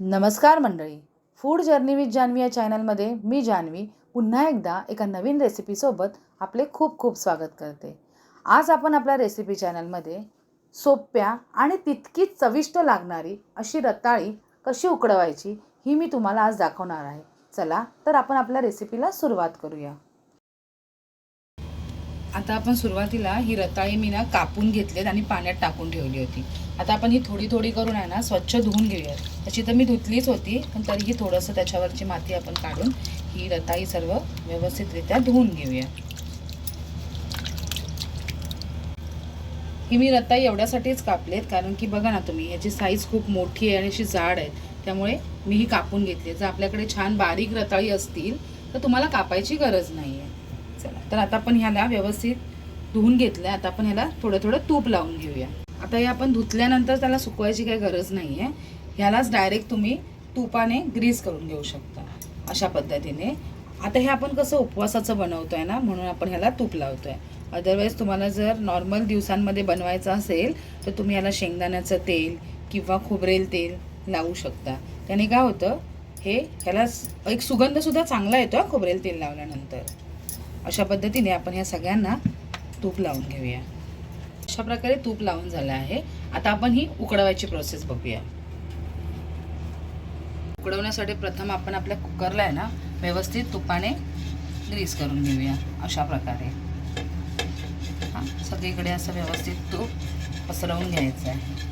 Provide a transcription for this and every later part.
नमस्कार मंडळी. Food journey with Janhvi या चॅनलमध्ये मी जान्हवी पुन्हा एकदा एका नवीन रेसिपीसोबत आपले खूप खूप स्वागत करते. आज आपण आपल्या रेसिपी चॅनलमध्ये सोप्या आणि तितकीच चविष्ट लागणारी अशी रताळी कशी उकडवायची ही मी तुम्हाला आज दाखवणार आहे. चला तर आपण आपल्या रेसिपीला सुरुवात करूया. आता आपण सुरुवातीला ही रताळी मी ना कापून घेतलेत आणि पाण्यात टाकून ठेवली होती. आता आपण ही थोडी थोडी करून आहे ना स्वच्छ धुवून घेऊया तशी तर मी धुतलीच होती पण तरीही थोडंसं त्याच्यावरची माती आपण काढून ही रताळी सर्व व्यवस्थितरित्या धुवून घेऊया. ही मी रताळी एवढ्यासाठीच कापलेत कारण की बघा ना तुम्ही याची साईज खूप मोठी आहे आणि अशी जाड आहे. त्यामुळे मी ही कापून घेतली जर आपल्याकडे छान बारीक रताळी असतील तर तुम्हाला कापायची गरज नाही आहे तर आता आपण ह्याला व्यवस्थित धुवून घेतलं आहे आता आपण ह्याला थोडं थोडं तूप लावून घेऊया. आता हे आपण धुतल्यानंतर त्याला सुकवायची काही गरज नाही आहे ह्यालाच डायरेक्ट तुम्ही तुपाने ग्रीस करून घेऊ शकता अशा पद्धतीने. आता हे आपण कसं उपवासाचं बनवतो आहे ना म्हणून आपण ह्याला तूप लावतो आहे अदरवाईज तुम्हाला जर नॉर्मल दिवसांमध्ये बनवायचं असेल तर तुम्ही याला शेंगदाण्याचं तेल किंवा खोबरेल तेल लावू शकता. त्याने काय होतं हे ह्याला एक सुगंधसुद्धा चांगला येतो खोबरेल तेल लावल्यानंतर. अशा पद्धतीने आपण ह्या सगळ्यांना तूप लावून घेऊया. अशा प्रकारे तूप लावून झालं आहे. आता आपण ही उकडवायची प्रोसेस बघूया. उकडवण्यासाठी प्रथम आपण आपल्या कुकरला आहे ना व्यवस्थित तुपाने ग्रीस करून घेऊया. अशा प्रकारे. हां सगळीकडे असं व्यवस्थित तूप पसरवून घ्यायचं आहे.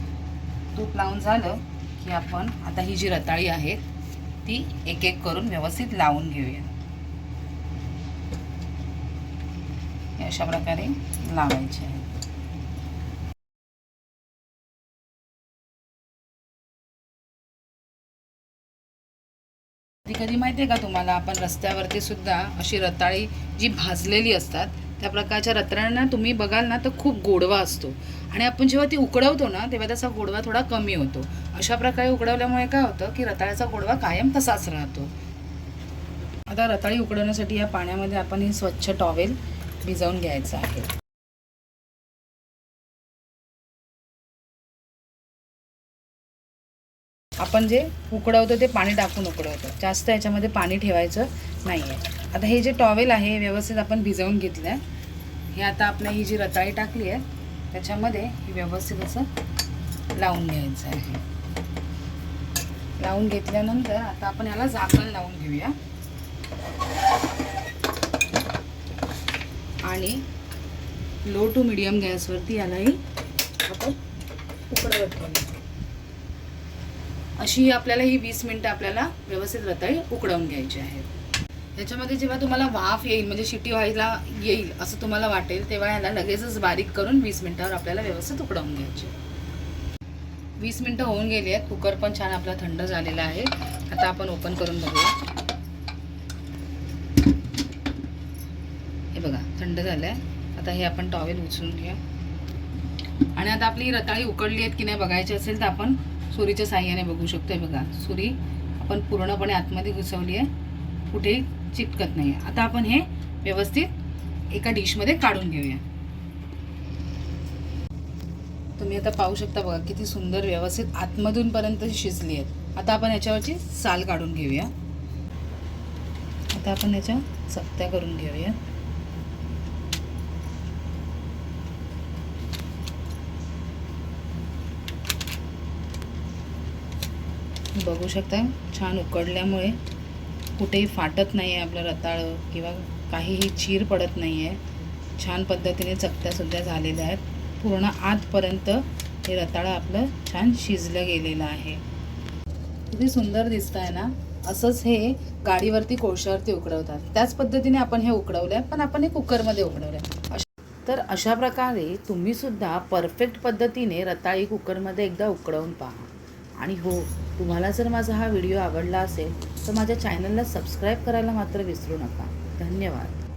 तूप लावून झालं की आपण आता ही जी रताळी आहे ती एक एक करून व्यवस्थित लावून घेऊया. अशा प्रकारे लावायचे आहे कधी कधी माहिती आहे का तुम्हाला? आपण रस्त्यावरती सुद्धा अशी रताळी जी भाजलेली असतात त्या प्रकारच्या रताळ्यांना तुम्ही बघाल ना तर खूप गोडवा असतो. आणि आपण जेव्हा ती उकडवतो ना तेव्हा त्याचा गोडवा थोडा कमी होतो. अशा प्रकारे उकडवल्यामुळे काय होतं की रताळ्याचा गोडवा कायम तसाच राहतो. आता रताळी उकडवण्यासाठी या पाण्यामध्ये आपण हे स्वच्छ टॉवेल भिजवून घ्यायचं आहे. आपण जे उकडवतो ते पाणी टाकून उकडवतो जास्त याच्यामध्ये पाणी ठेवायचं नाही आहे आता हे जे टॉवेल आहे व्यवस्थित आपण भिजवून घेतलं आहे हे आता आपल्या ही जी रताळी टाकली आहे त्याच्यामध्ये हे व्यवस्थित असं लावून घ्यायचं आहे. लावून घेतल्यानंतर आता आपण याला झाकण लावून घेऊया. आणि लो टू मिडियम गॅसवरती यालाही आपण उकडवत ठेवूया अशी आपल्याला ही वीस मिनटं आपल्याला व्यवस्थित रताळी उकडवून घ्यायची आहेत. त्याच्यामध्ये जेव्हा तुम्हाला वाफ येईल म्हणजे शिटी व्हायला येईल असं तुम्हाला वाटेल तेव्हा ह्याला लगेचच बारीक करून वीस मिनटावर आपल्याला व्यवस्थित उकडवून घ्यायचे. वीस मिनटं होऊन गेली आहेत. कुकर पण छान आपला थंड झालेला आहे. आता आपण ओपन करून बघूया. हे बघा थंड झालं आहे आता हे आपण टॉवेल उचलून घेऊया. आणि आता आपली रताळी उकडली आहेत की नाही बघायची असेल तर आपण सुरीच्या साह्याने बघू शकतो आहे बघा. सुरी आपण पूर्णपणे आतमध्ये घुसवली आहे. कुठेही चिटकत नाही आहे आता आपण हे व्यवस्थित एका डिशमध्ये काढून घेऊया. तुम्ही आता पाहू शकता बघा किती सुंदर व्यवस्थित आतमधूनपर्यंत शिजली आहेत. आता आपण याच्यावरची साल काढून घेऊया. आता आपण याच्या चपत्या करून घेऊया. बघू शकता. छान उकडल्यामुळे कुठेही फाटत नाही आहे आपलं रताळं किंवा काहीही चीर पडत नाही आहे छान पद्धतीने चकत्यासुद्धा झालेल्या आहेत. पूर्ण आतपर्यंत हे रताळं आपलं छान शिजलं गेलेलं आहे. किती सुंदर दिसत आहे ना? असंच हे गाडीवरती कोळशावरती उकडवतात. त्याच पद्धतीने आपण हे उकडवलं आहे पण आपण हे कुकरमध्ये उकडवलं आहे तर अशा प्रकारे तुम्हीसुद्धा परफेक्ट पद्धतीने रताळी कुकरमध्ये एकदा उकडवून पहा. आणि हो तुम्हाला जर माझा हा व्हिडिओ आवडला असेल तर माझ्या चॅनलला सबस्क्राईब करायला मात्र विसरू नका. धन्यवाद.